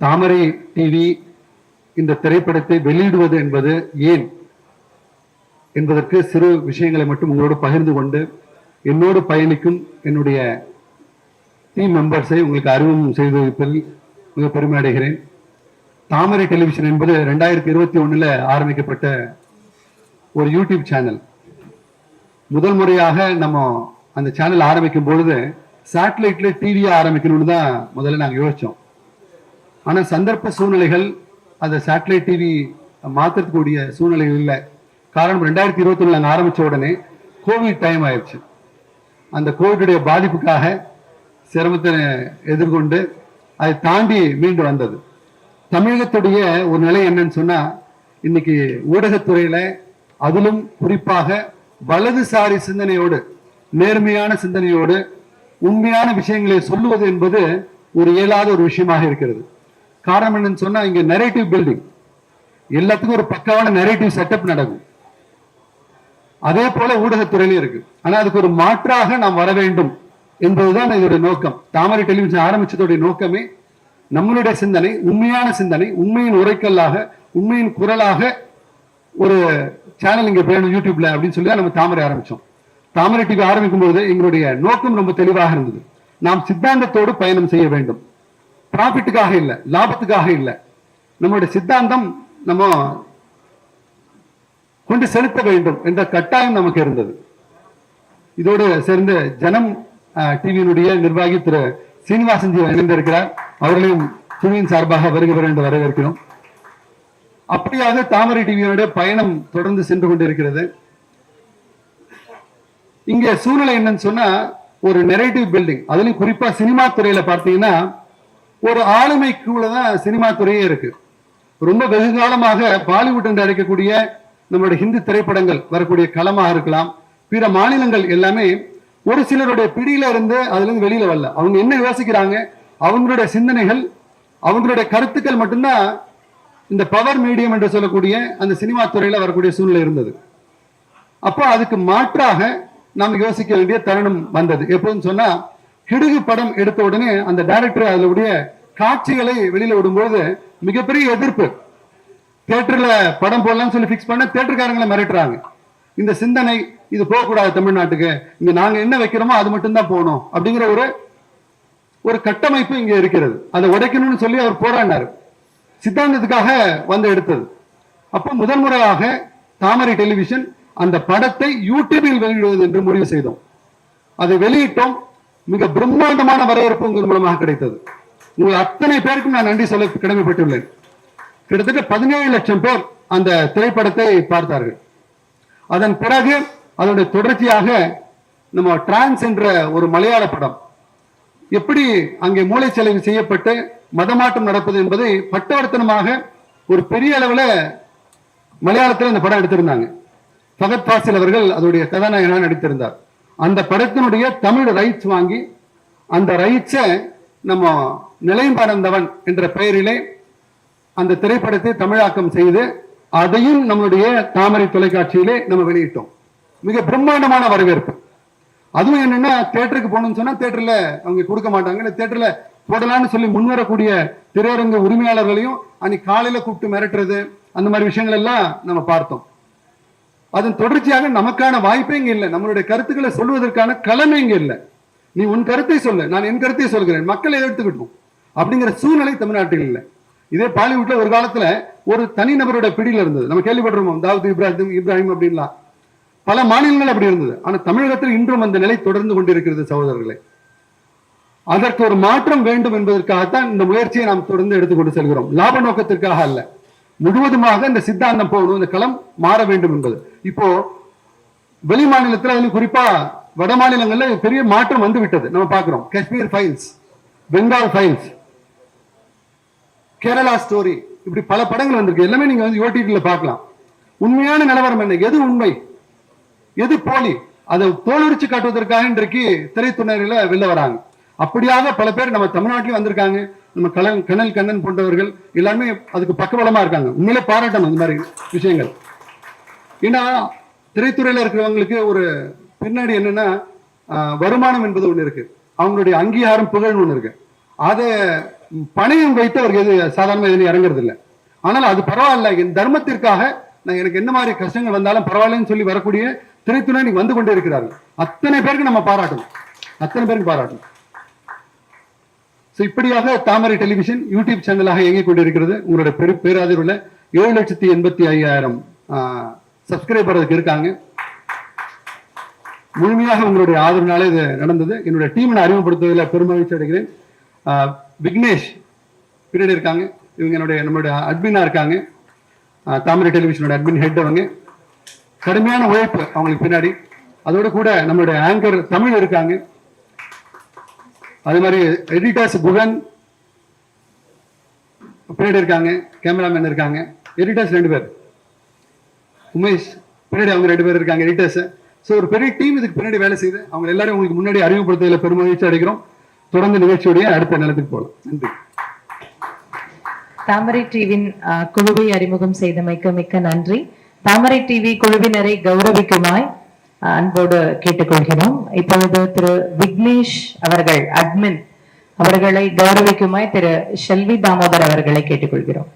தாமரை TV இந்த திரைப்படத்தை வெளியிடுவது என்பது ஏன்? என்பதற்கு சிறு விஷயங்களை மட்டும் உங்களோடு பகிர்ந்து கொண்டு என்னோடு பயணிக்கும் என்னுடைய டீம் மெம்பர்ஸை உங்களுக்கு அறிமுகம் செய்து வைப்பதில் மிக பெருமை அடைகிறேன். தாமரை டெலிவிஷன் என்பது ரெண்டாயிரத்தி இருபத்தி ஒன்றில் ஆரம்பிக்கப்பட்ட ஒரு யூடியூப் சேனல் முதல் முறையாக நம்ம அந்த சேனல் ஆரம்பிக்கும் பொழுது சேட்டலைட்டில் டிவியை ஆரம்பிக்கணும்னு தான் முதல்ல நாங்கள் யோசித்தோம் ஆனால் சந்தர்ப்ப சூழ்நிலைகள் அந்த சேட்டலைட் டிவி மாற்றக்கூடிய சூழ்நிலைகள் இல்லை. காரணம் ரெண்டாயிரத்தி இருபத்தி ஒண்ணு நாங்கள் ஆரம்பிச்ச உடனே கோவிட் டைம் ஆயிடுச்சு. அந்த கோவிடுடைய பாதிப்புக்காக சிரமத்தை எதிர்கொண்டு அதை தாண்டி மீண்டு வந்தது. தமிழகத்துடைய ஒரு நிலை என்னன்னு சொன்னா இன்னைக்கு ஊடகத்துறையில அதிலும் குறிப்பாக வலதுசாரி சிந்தனையோடு நேர்மையான சிந்தனையோடு உண்மையான விஷயங்களை சொல்லுவது என்பது ஒரு இயலாத ஒரு விஷயமாக இருக்கிறது. காரணம் என்னன்னு சொன்னா இங்க நெரேட்டிவ் பில்டிங் எல்லாத்துக்கும் ஒரு பக்காவான நெரேட்டிவ் செட்டப் நடக்கும். அதே போல ஊடகத்துறையிலும் இருக்கு. ஆனா அதுக்கு ஒரு மாற்றாக நாம் வர வேண்டும் என்பதுதான் இதோடைய நோக்கம். தாமரை டெலிவிஷன் ஆரம்பிச்சதோடைய நோக்கமே நம்மளுடைய சிந்தனை உண்மையான சிந்தனை உண்மையின் உரைக்கல்லாக உண்மையின் குரலாக ஒரு சேனல் இங்க வேணும் யூடியூப்ல அப்படின்னு சொல்லி நம்ம தாமரை ஆரம்பிச்சோம். தாமரை டிவி ஆரம்பிக்கும் போது எங்களுடைய நோக்கம் ரொம்ப தெளிவாக இருந்தது. நாம் சித்தாந்தத்தோடு பயணம் செய்ய வேண்டும். ப்ராஃபிட்டுக்காக இல்லை லாபத்துக்காக இல்லை. நம்மளுடைய சித்தாந்தம் நம்ம கொண்டு செலுத்த வேண்டும் என்ற கட்டாயம் நமக்கு இருந்தது. இதோடு சேர்ந்து ஜனம் டிவியினுடைய நிர்வாகி திரு சீனிவாசன் ஜி இணைந்திருக்கிறார். அவர்களையும் குழுவின் சார்பாக வருகிறவர் என்று வரவேற்கிறோம். அப்படியாக தாமரை டிவியினுடைய பயணம் தொடர்ந்து சென்று கொண்டிருக்கிறது. இங்க சூழ்நிலை என்னன்னு சொன்னா ஒரு நெரேட்டிவ் பில்டிங் அதுலயும் குறிப்பா சினிமா துறையில பார்த்தீங்கன்னா ஒரு ஆளுமைக்குள்ள தான் சினிமா துறையே இருக்கு. ரொம்ப வெகு காலமாக பாலிவுட் என்று அழைக்கக்கூடிய நம்மளுடைய ஹிந்தி திரைப்படங்கள் வரக்கூடிய களமாக இருக்கலாம் பிற மாநிலங்கள் எல்லாமே ஒரு சிலருடைய பிடியில இருந்து அதுல இருந்து வெளியில வரல. அவங்க என்ன யோசிக்கிறாங்க? அவங்களுடைய சிந்தனைகள் அவங்களுடைய கருத்துக்கள் மட்டும்தான் இந்த பவர் மீடியம் என்று சொல்லக்கூடிய அந்த சினிமா துறையில வரக்கூடிய சூழ்நிலை இருந்தது. அப்போ அதுக்கு மாற்றாக நாம் யோசிக்க வேண்டிய தருணம் வந்தது. எப்போதுன்னு சொன்னா கிடுகு படம் எடுத்த உடனே அந்த டைரக்டர் அதனுடைய காட்சிகளை வெளியில விடும்பொழுது மிகப்பெரிய எதிர்ப்பு. தேட்டர்ல படம் போடலாம்னு சொல்லி பிக்ஸ் பண்ண தேட்டருக்காரங்களை மிரட்டுறாங்க. இந்த சிந்தனை இது போகக்கூடாது தமிழ்நாட்டுக்கு. இங்க நாங்க என்ன வைக்கிறோமோ அது மட்டும்தான் போகணும். அப்படிங்கிற ஒரு ஒரு கட்டமைப்பு இங்க இருக்கிறது. அதை உடைக்கணும்னு சொல்லி அவர் போராடினார். சித்தாந்தத்துக்காக வந்து எடுத்தது. அப்போ முதல் முறையாக தாமரை டெலிவிஷன் அந்த படத்தை யூடியூபில் வெளியிடுவது என்று முடிவு செய்தோம். அதை வெளியிட்டோம். மிக பிரம்மாண்டமான வரவேற்பு உங்கள் மூலமாக கிடைத்தது. உங்கள் அத்தனை பேருக்கும் நான் நன்றி சொல்ல கடமைப்பட்டுள்ளேன். கிட்டத்தட்ட பதினேழு லட்சம் பேர் அந்த திரைப்படத்தை பார்த்தார்கள். அதன் பிறகு அதனுடைய தொடர்ச்சியாக நம்ம டிரான்ஸ் என்ற ஒரு மலையாள படம் எப்படி அங்கே மூளைச்சலவு செய்யப்பட்டு மதமாற்றம் நடப்பது என்பதை பட்டவர்த்தனமாக ஒரு பெரிய அளவில் மலையாளத்தில் இந்த படம் எடுத்திருந்தாங்க. பகத் பாசில் அவர்கள் அதோடைய கதாநாயகனாக நடித்திருந்தார். அந்த படத்தினுடைய தமிழ் ரைட்ஸ் வாங்கி அந்த ரைட்ஸை நம்ம நிலைமறந்தவன் என்ற பெயரிலே அந்த திரைப்படத்தை தமிழாக்கம் செய்து அதையும் நம்மளுடைய தாமரை தொலைக்காட்சியிலே நம்ம வெளியிட்டோம். மிக பிரம்மாண்டமான வரவேற்பு. அதுவும் என்னன்னா தேட்டருக்கு போகணும்னு சொன்னா தேட்டர்ல அவங்க கொடுக்க மாட்டாங்க. இல்லை தேட்டர்ல போடலாம்னு சொல்லி முன்வரக்கூடிய திரையரங்க உரிமையாளர்களையும் அன்னைக்கு காலையில கூப்பிட்டு மிரட்டுறது அந்த மாதிரி விஷயங்கள் எல்லாம் நம்ம பார்த்தோம். அதன் தொடர்ச்சியாக நமக்கான வாய்ப்பே இங்க இல்லை. நம்மளுடைய கருத்துக்களை சொல்வதற்கான களமே இங்க இல்லை. நீ உன் கருத்தை சொல்லு நான் என் கருத்தை சொல்கிறேன். மக்களை எடுத்துக்கிட்டோம் அப்படிங்கிற சூழ்நிலை தமிழ்நாட்டில் இல்லை. இதே பாலிவுட்ல ஒரு காலத்துல ஒரு தனிநபரோட பிடியில இருந்தது. நம்ம கேள்விப்பட்டிருப்போம் தாவூத் இப்ராஹிம் இப்ராஹிம் அப்படின்லாம். பல மாநிலங்கள் அப்படி இருந்தது. ஆனா தமிழகத்தில் இன்றும் அந்த நிலை தொடர்ந்து கொண்டிருக்கிறது சகோதரர்களே. அதற்கு ஒரு மாற்றம் வேண்டும் என்பதற்காகத்தான் இந்த முயற்சியை நாம் தொடர்ந்து எடுத்துக்கொண்டு செல்கிறோம். லாப நோக்கத்திற்காக அல்ல. முழுவதுமாக இந்த சித்தாந்தம் போகணும். இந்த களம் மாற வேண்டும் என்பது. இப்போ வெளி மாநிலத்தில் அதிலும் குறிப்பா வட மாநிலங்கள்ல பெரிய மாற்றம் வந்து விட்டது. நம்ம பார்க்கிறோம். Kashmir files Bengal files Kerala story இப்படி பல படங்கள் வந்திருக்கு. எல்லாமே நீங்க வந்து ஓடிடியில் பார்க்கலாம். உண்மையான நிலவரம் என்ன? எது உண்மை? எது போலி? அதை தோலுரிச்சு காட்டுவதற்காக இன்றைக்கு திரைத்துறையில வெளில வராங்க. அப்படியாக பல பேர் நம்ம தமிழ்நாட்டிலும் வந்திருக்காங்க. நம்ம கலன் கனல் கண்ணன் போன்றவர்கள் எல்லாமே அதுக்கு பக்கபலமா இருக்காங்க. உண்மையிலே பாராட்டணும் இந்த மாதிரி விஷயங்கள். ஏன்னா திரைத்துறையில் இருக்கிறவங்களுக்கு ஒரு பின்னாடி என்னன்னா வருமானம் என்பது ஒன்று இருக்கு. அவங்களுடைய அங்கீகாரம் புகழ்னு ஒன்று இருக்கு. அதை பணையம் வைத்து அவருக்கு எது சாதாரண எதுவும் இறங்குறது இல்லை ஆனால் அது பரவாயில்ல. என் தர்மத்திற்காக நான் எனக்கு என்ன மாதிரி கஷ்டங்கள் வந்தாலும் பரவாயில்லன்னு சொல்லி வரக்கூடிய திரைத்துறை இன்னைக்கு வந்து கொண்டே இருக்கிறார்கள். அத்தனை பேருக்கு நம்ம பாராட்டணும். அத்தனை பேருக்கு பாராட்டணும். ஸோ இப்படியாக தாமரை டெலிவிஷன் யூடியூப் சேனலாக இயங்கிக் கொண்டிருக்கிறது. உங்களுடைய பெரு பேராதரவில் ஏழு லட்சத்தி எண்பத்தி ஐயாயிரம் சப்ஸ்கிரைபர் அதுக்கு இருக்காங்க. முழுமையாக உங்களுடைய ஆதரவுனால இது நடந்தது. என்னுடைய டீமை நான் அறிமுகப்படுத்துவதில் பெருமகிழ்ச்சி அடைகிறேன். விக்னேஷ் பின்னாடி இருக்காங்க. இவங்க என்னுடைய நம்மளுடைய அட்மினா இருக்காங்க. தாமரை டெலிவிஷனோட அட்மின் ஹெட் அவங்க. கடுமையான உழைப்பு அவங்களுக்கு பின்னாடி. அதோட கூட நம்மளுடைய ஆங்கர் தமிழ் இருக்காங்க. அதே மாதிரி எடிட்டர்ஸ் குகன் பின்னாடி இருக்காங்க. கேமராமேன் இருக்காங்க. எடிட்டர்ஸ் ரெண்டு பேர். உமேஷ் பின்னாடி அவங்க ரெண்டு பேர் இருக்காங்க எடிட்டர்ஸ் ஸோ ஒரு பெரிய டீம் இதுக்கு பின்னாடி வேலை செய்யுது அவங்க எல்லாரும் உங்களுக்கு முன்னாடி அறிமுகப்படுத்துவதில் பெருமகிழ்ச்சி அடைக்கிறோம் தொடர்ந்து நிகழ்ச்சியுடைய அடுத்த நிலத்துக்கு போகலாம் நன்றி. தாமரை டிவியின் குழுவை அறிமுகம் செய்தமைக்கு மிக்க நன்றி. தாமரை டிவி குழுவினரை கௌரவிக்குமாய் அன்போடு கேட்டுக்கொள்கிறோம். இப்பொழுது திரு விக்னேஷ் அவர்கள் அட்மின் அவர்களை கௌரவிக்குமாய் திரு ஷெல்வி தாமோதர் அவர்களை கேட்டுக்கொள்கிறோம்.